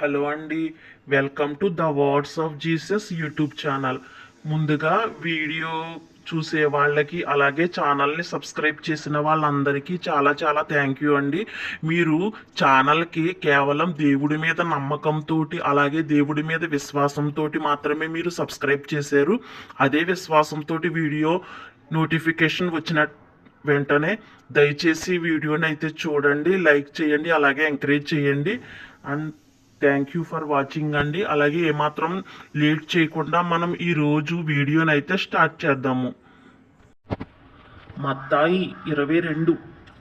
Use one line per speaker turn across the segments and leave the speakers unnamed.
Hello అండి. Welcome to the words of Jesus YouTube channel. ముందుగా video చూసే వాళ్ళకి అలాగే ఛానల్ని సబ్స్క్రైబ్ చేసిన వాళ్ళందరికీ చాలా చాలా థ్యాంక్ యూ అండి. మీరు ఛానల్కి కేవలం దేవుడి మీద నమ్మకంతో అలాగే దేవుడి మీద విశ్వాసంతో మాత్రమే మీరు సబ్స్క్రైబ్ చేశారు. అదే విశ్వాసంతో వీడియో నోటిఫికేషన్ వచ్చిన వెంటనే దయచేసి వీడియోని అయితే చూడండి లైక్ చేయండి అలాగే ఎంకరేజ్ చేయండి. And thank you for watching అండి. అలాగే ఏమాత్రం లేట్ చేయకుండా మనం ఈరోజు వీడియోని అయితే స్టార్ట్ చేద్దాము. మత్తాయి ఇరవై రెండు.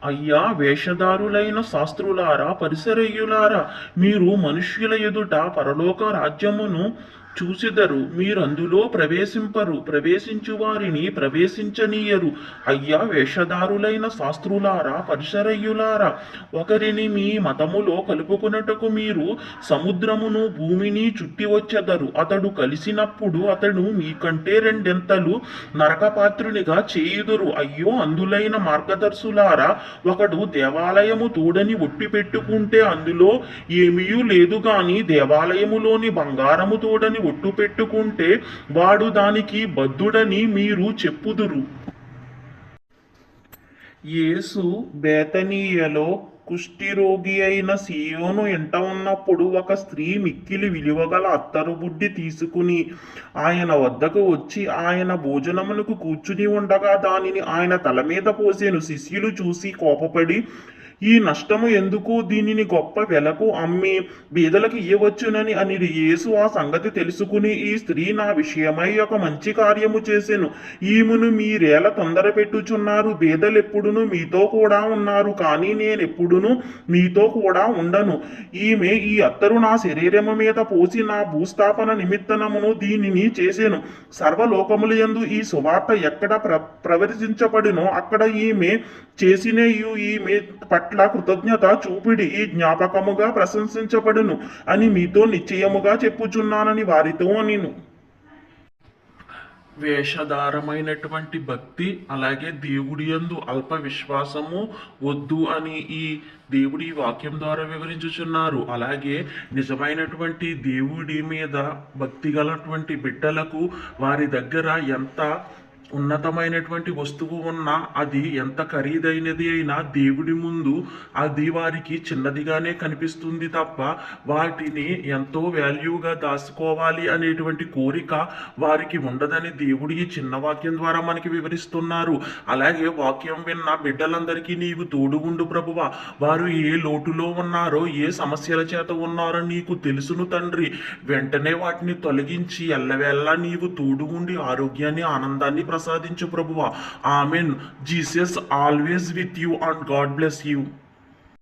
అయ్యా వేషధారులైన శాస్త్రులారా పరిసరయ్యులారా మీరు మనుష్యుల ఎదుట పరలోక రాజ్యమును చూసిదరు మీరందులో ప్రవేశింపరు ప్రవేశించు వారిని ప్రవేశించనీయరు. అయ్యా వేషధారులైన శాస్త్రులారా పరిసరయ్యులారా ఒకరిని మీ మతములో కలుపుకున్నటకు మీరు సముద్రమును భూమిని చుట్టి వచ్చెదరు. అతడు కలిసినప్పుడు అతడు మీకంటే రెండెంతలు నరకపాత్రునిగా చేయుదురు. అయ్యో అందులైన మార్గదర్శులారా ఒకడు దేవాలయము తోడని ఒట్టి పెట్టుకుంటే అందులో ఏమీ లేదు గాని దేవాలయములోని బంగారము తోడని ఒట్టు పెట్టుకుంటే వాడు దానికి బద్ధుడని మీరు చెప్పుదురు. యేసు బేతనీయలో కుష్ఠిరోగి అయిన సీయోను ఎంట ఉన్నప్పుడు ఒక స్త్రీ మిక్కిలి విలువగల అత్తరు బుడ్డి తీసుకుని ఆయన వద్దకు వచ్చి ఆయన భోజనములకు కూర్చుని ఉండగా దానిని ఆయన తల మీద పోసేను. శిష్యులు చూసి కోపపడి ఈ నష్టము ఎందుకు? దీనిని గొప్ప వెలకు అమ్మి బీదలకు ఇయ్యవచ్చునని అని యేసు ఆ సంగతి తెలుసుకుని ఈ స్త్రీ నా విషయమై ఒక మంచి కార్యము చేసెను. ఈమెను మీరేల తొందర పెట్టుచున్నారు. బీదలెప్పుడును మీతో కూడా ఉన్నారు. కానీ నేనెప్పుడును మీతో కూడా ఉండను. ఈమె ఈ అత్తరు నా శరీరము మీద పోసి నా భూస్థాపన నిమిత్తనమును దీనిని చేసెను. సర్వలోకముల యందు ఈ సువార్త ఎక్కడ ప్ర ప్రవర్తించబడినో అక్కడ ఈమె చేసిన ఈమె పట్ల పట్ల కృతజ్ఞత చూపిడి ఈ జ్ఞాపకముగా ప్రశంసించబడును అని మీతో నిశ్చయముగా చెప్పుచున్నానని వారితో నేను వేషధారమైనటువంటి భక్తి అలాగే దేవుడి యందు అల్ప విశ్వాసము వద్దు అని ఈ దేవుడి వాక్యం ద్వారా వివరించుచున్నారు. అలాగే నిజమైనటువంటి దేవుడి మీద భక్తి గలటువంటి బిడ్డలకు వారి దగ్గర ఎంత ఉన్నతమైనటువంటి వస్తువు ఉన్నా అది ఎంత ఖరీదైనది అయినా దేవుడి ముందు అది వారికి చిన్నదిగానే కనిపిస్తుంది తప్ప వాటిని ఎంతో వాల్యూగా దాచుకోవాలి అనేటువంటి కోరిక వారికి ఉండదని దేవుడి ఈ చిన్న వాక్యం ద్వారా మనకి వివరిస్తున్నారు. అలాగే వాక్యం విన్న బిడ్డలందరికీ నీవు తోడు ఉండు ప్రభువ. వారు ఏ లోటులో ఉన్నారో ఏ సమస్యల చేత ఉన్నారో నీకు తెలుసును తండ్రి. వెంటనే వాటిని తొలగించి ఎల్లవేళలా నీవు తోడు ఉండి ఆరోగ్యాన్ని ఆనందాన్ని ప్రసాదించు ప్రభువ. Amen. Jesus always with you and God bless you.